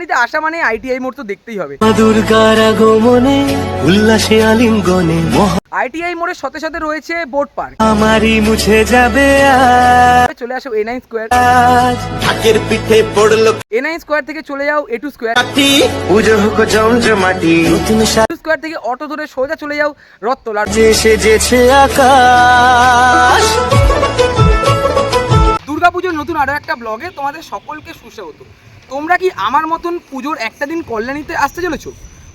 কল্যাণীতে আসা মানে আইটিআই মোড় তো দেখতেই হবে। উল্লাসে আলিঙ্গনে আইটিআই মোড়ের সাথে সাথে রয়েছে বোট পার্ক আমারই মুছে যাবে চলে আসো এ নাইন স্কোয়ার ঢাকের পিঠে পড়ল এ নাইন স্কোয়ার থেকে চলে যাও এ টু স্কোয়ার পুজো হোক জমজমাটি। টু স্কোয়ার থেকে অটো ধরে সোজা চলে যাও রথতলা সাজে সেজেছে আকাশ। দুর্গাপুজোর নতুন আরও একটা ব্লগে তোমাদের সকলকে সুস্বাগত। তোমরা কি আমার মতন পুজোর একটা দিন কল্যাণীতে আসতে চলেছো?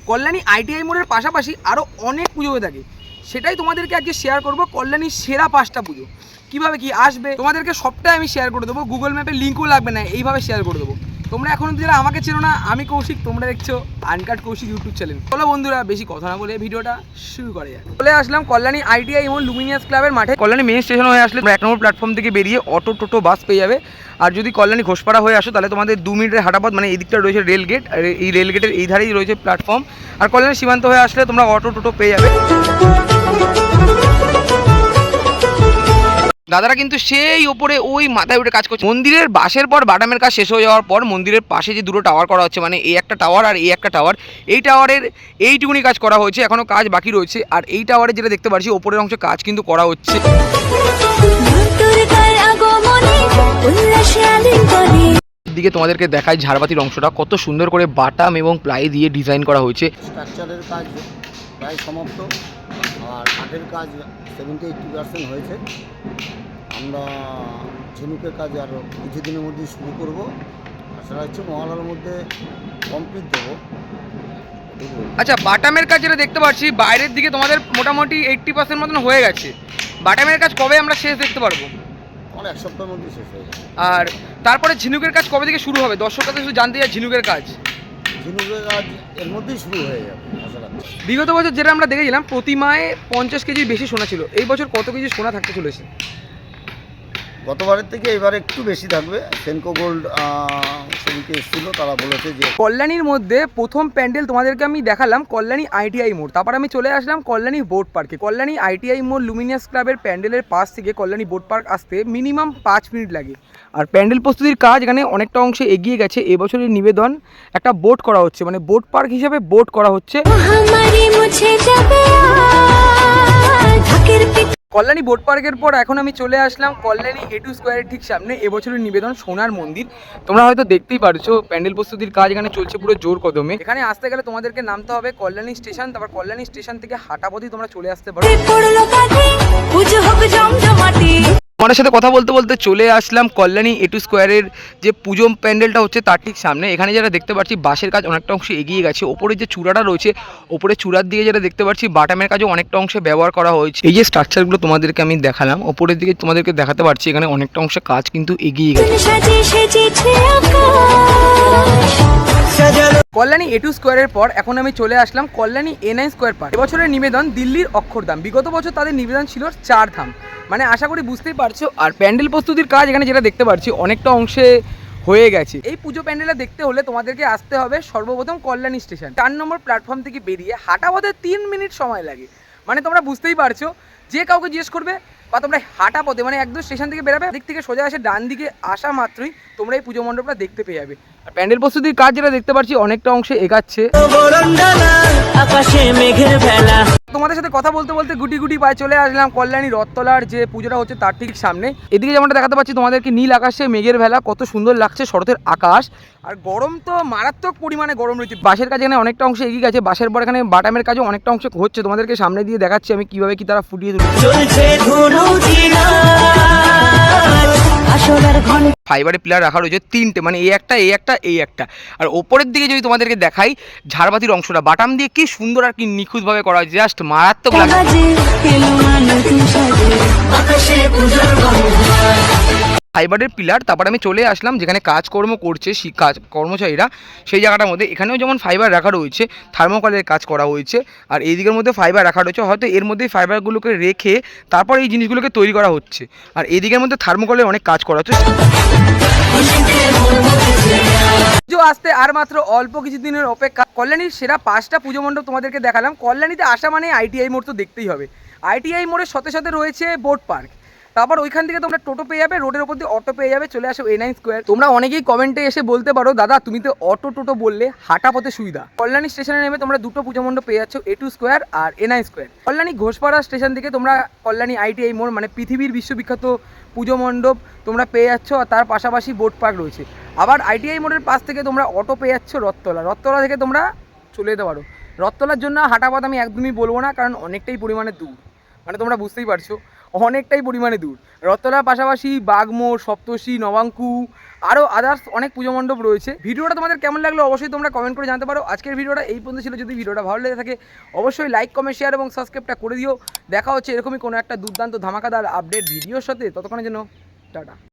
কল্যাণী আইটিআই মোড়ের পাশাপাশি আরও অনেক পুজো হয়ে থাকে। সেটাই তোমাদেরকে আজকে শেয়ার করব কল্যাণীর সেরা পাঁচটা পুজো। কীভাবে কি আসবে? তোমাদেরকে সবটাই আমি শেয়ার করে দেবো। গুগল ম্যাপে লিঙ্কও লাগবে না, এইভাবে শেয়ার করে দেবো। তোমরা এখন যারা আমাকে চেনো না, আমি কৌশিক, তোমরা দেখছ আনকাট কৌশিক ইউটিউব চ্যানেল চলো বন্ধুরা, বেশি কথা না বলে ভিডিওটা শুরু করে যাক। চলে আসলাম কল্যাণী আইটিআই এবং লুমিনিয়াস ক্লাবের মাঠে। কল্যাণী মেন স্টেশন হয়ে আসলে এক নম্বর প্ল্যাটফর্ম থেকে বেরিয়ে অটো টোটো বাস পেয়ে যাবে। আর যদি কল্যাণী ঘোষপাড়া হয়ে আসো, তাহলে তোমাদের দু মিনিটের হাঁটাপথ মানে এই দিকটা রয়েছে রেল গেট আর এই রেল গেটের এই ধারেই রয়েছে প্ল্যাটফর্ম আর কল্যাণী সীমান্ত হয়ে আসলে তোমরা অটো টোটো পেয়ে যাবে। দাদারা কিন্তু সেই ওপরে ওই মাথায় উঠে কাজ করছে। মন্দিরের বাসের পর বাটামের কাজ শেষ হয়ে যাওয়ার পর মন্দিরের পাশে যে দুটো টাওয়ার করা হচ্ছে মানে এই একটা টাওয়ার আর এই একটা টাওয়ার এই টাওয়ারের এইটুকুনি কাজ করা হয়েছে এখনও কাজ বাকি রয়েছে। আর এই টাওয়ারে যেটা দেখতে পাচ্ছি ওপরের অংশে কাজ কিন্তু করা হচ্ছে। দিকে তোমাদেরকে দেখায় ঝাড়বাতির অংশটা কত সুন্দর করে বাটাম এবং প্লাই দিয়ে ডিজাইন করা হয়েছে। স্ট্রাকচারের কাজ প্রায় সমাপ্ত আর কাঠের কাজ সেভেন্টি এইটটি পার্সেন্ট হয়েছে। আমরা ঝিনুকের কাজ আর কিছুদিনের মধ্যেই শুরু করব। আশা রাখছি মহালার মধ্যে কমপ্লিট দেবো। আচ্ছা বাটামের কাজ যেটা দেখতে পাচ্ছি বাইরের দিকে তোমাদের মোটামুটি এইট্টি পার্সেন্ট মতন হয়ে গেছে। বাটামের কাজ কবে আমরা শেষ দেখতে পারব? আমার এক সপ্তাহের মধ্যেই শেষ হয়ে যাবে। আর তারপরে ঝিনুকের কাজ কবে থেকে শুরু হবে? দর্শকরা তো শুধু জানতে চায় ঝিনুকের কাজ। ঝিনুকের কাজ এর মধ্যেই শুরু হয়ে যাবে বিগত বছর যেটা আমরা দেখেছিলাম প্রতিমায় পঞ্চাশ কেজির বেশি সোনা ছিল। এই বছর কত কেজি সোনা থাকতে চলেছে? গতবারের থেকে এবারে একটু বেশি থাকবে। সেনকো গোল্ড সেদিকে এসেছিল তারা বলেছে যে কল্যাণীর মধ্যে প্রথম প্যান্ডেল তোমাদেরকে আমি দেখালাম কল্যাণী আইটিআই মোড়। তারপর আমি চলে আসলাম কল্যাণী বোট পার্কে। কল্যাণী আইটিআই মোড় লুমিনিয়াস ক্লাবের প্যান্ডেলের পাশ থেকে কল্যাণী বোট পার্ক আসতে মিনিমাম পাঁচ মিনিট লাগে। আর প্যান্ডেল প্রস্তুতির কাজ এখানে অনেকটা অংশে এগিয়ে গেছে। এবছরের নিবেদন একটা বোট করা হচ্ছে। মানে বোট পার্ক হিসাবে বোট করা হচ্ছে। কল্যাণী বোট পার্কের পর এখন আমি চলে আসলাম কল্যাণী এ টু স্কোয়ারের ঠিক সামনে। এবছরের নিবেদন সোনার মন্দির। তোমরা হয়তো দেখতেই পারছ, প্যান্ডেল প্রস্তুতির কাজ এখানে চলছে পুরো জোর কদমে। এখানে আসতে গেলে তোমাদেরকে নামতে হবে কল্যাণী স্টেশন, তারপর কল্যাণী স্টেশন থেকে হাঁটাপথেই তোমরা চলে আসতে পারো। তোমাদের সাথে কথা বলতে বলতে চলে আসলাম কল্যাণী এটু স্কোয়ারের যে পুজো প্যান্ডেলটা হচ্ছে তার ঠিক সামনে। এখানে যেটা দেখতে পাচ্ছি, বাঁশের কাজ অনেকটা অংশে এগিয়ে গেছে। ওপরে যে চূড়াটা রয়েছে, ওপরে চূড়ার দিকে যেটা দেখতে পাচ্ছি, বাটামের কাজও অনেকটা অংশে ব্যবহার করা হয়েছে। এই যে স্ট্রাকচারগুলো তোমাদেরকে আমি দেখালাম, ওপরের দিকে তোমাদেরকে দেখাতে পারছি, এখানে অনেকটা অংশে কাজ কিন্তু এগিয়ে গেছে। কল্যাণী এ টু স্কোয়ারের পর এখন আমি চলে আসলাম Kalyani A nine square park এবছরের নিবেদন দিল্লির অক্ষরধাম বিগত বছর তাদের নিবেদন ছিল চার ধাম। মানে আশা করি বুঝতেই পারছ, আর প্যান্ডেল প্রস্তুতির কাজ এখানে যেটা দেখতে পাচ্ছি অনেকটা অংশে হয়ে গেছে। এই পুজো প্যান্ডেলটা দেখতে হলে তোমাদেরকে আসতে হবে সর্বপ্রথম কল্যাণী স্টেশন। চার নম্বর প্ল্যাটফর্ম থেকে বেরিয়ে হাঁটা পথে তিন মিনিট সময় লাগে। মানে তোমরা বুঝতেই পারছ, যে কাউকে জিজ্ঞেস করবে বা তোমরা হাঁটা পথে মানে একদম স্টেশন থেকে বেরাবে, দিক থেকে সোজা আসে ডান দিকে আসা মাত্রই তোমরা এই পুজো মণ্ডপটা দেখতে পেয়ে যাবে। আর প্যান্ডেল প্রস্তুতির কাজ যেটা দেখতে পাচ্ছি, অনেকটা অংশে এগাচ্ছে। তোমাদের সাথে কথা বলতে বলতে গুটি গুটি পায়ে চলে আসলাম কল্যাণী রথতলার যে পুজোটা হচ্ছে তার ঠিক সামনে। এদিকে যেমনটা দেখাতে পাচ্ছি, তোমাদেরকে নীল আকাশে মেঘের ভেলা, কত সুন্দর লাগছে শরতের আকাশ। আর গরম তো মারাত্মক পরিমাণে গরম রয়েছে। বাসের কাজ এখানে অনেকটা অংশে এগিয়ে গেছে। বাসের পর এখানে বাটামের কাজও অনেকটা অংশে হচ্ছে। তোমাদেরকে সামনে দিয়ে দেখাচ্ছি আমি কীভাবে কি তারা ফুটিয়ে তুলছে। চলছে ঘণ্টা। ফাইবারের পিলার রাখা রয়েছে তিনটে মানে এই একটা এই একটা এই একটা। আর ওপরের দিকে যদি তোমাদেরকে দেখাই ঝাড়বাতির অংশটা বাটাম দিয়ে কি সুন্দর আর কি নিখুঁতভাবে করা হয়েছে জাস্ট মারাত্মক লাগে ফাইবারের পিলার তারপর আমি চলে আসলাম, যেখানে কাজকর্ম করছে কাজ, কর্মচারীরা, সেই জায়গাটার মধ্যে। এখানেও যেমন ফাইবার রাখা রয়েছে থার্মোকলের কাজ করা হয়েছে, আর এই দিকের মধ্যে ফাইবার রাখা রয়েছে। হয়তো এর মধ্যেই ফাইবারগুলোকে রেখে তারপর এই জিনিসগুলোকে তৈরি করা হচ্ছে। আর এই দিকের মধ্যে থার্মোকলের অনেক কাজ করা হচ্ছে। পুজো আসতে আর মাত্র অল্প কিছু দিনের অপেক্ষা। কল্যাণীর সেরা পাঁচটা পুজো মণ্ডপ তোমাদেরকে দেখালাম। কল্যাণীতে আসা মানে আইটিআই মোড় তো দেখতেই হবে। আইটিআই মোড়ের সাথে সাথে রয়েছে বোট পার্ক তারপর ওইখান থেকে তোমরা টোটো পেয়ে যাবে, রোডের ওপর দিয়ে অটো পেয়ে যাবে, চলে আসো এ নাইন স্কোয়ার তোমরা অনেকেই কমেন্টে এসে বলতে পারো, দাদা, তুমি তো অটো টোটো বললে, হাঁটা পথে সুবিধা। কল্যাণী স্টেশনে নেমে তোমরা দুটো পুজো মণ্ডপ পেয়ে যাচ্ছ A two square R A square Kalyani Ghoshpara station থেকে তোমরা কল্যাণী আইটিআই মোড় মানে পৃথিবীর বিশ্ববিখ্যাত পুজো মণ্ডপ তোমরা পেয়ে যাচ্ছ, আর তার পাশাপাশি বোট পার্ক রয়েছে। আবার আইটিআই মোড়ের পাশ থেকে তোমরা অটো পেয়ে যাচ্ছ রথতলা। রথতলা থেকে তোমরা চলে যেতে পারো। রথতলার জন্য হাঁটা পথ আমি একদমই বলব না, কারণ অনেকটাই পরিমাণে দূর। মানে তোমরা বুঝতেই পারছ। অনেকটাই পরিমাণে দূর। রথতলার পাশাপাশি বাগমোড় সপ্তষি নবাঙ্কু আরও আদার্স অনেক পুজো মণ্ডপ রয়েছে। ভিডিওটা তোমাদের কেমন লাগল অবশ্যই তোমরা কমেন্ট করে জানতে পারো। আজকের ভিডিওটা এই পর্যন্ত ছিল। যদি ভিডিওটা ভালো লেগে থাকে, অবশ্যই লাইক কমেন্ট শেয়ার এবং সাবস্ক্রাইবটা করে দিও। দেখা হচ্ছে এরকমই কোনো একটা দুর্দান্ত ধামাকাদার আপডেট ভিডিওর সাথে। ততক্ষণের জন্য, টাটা।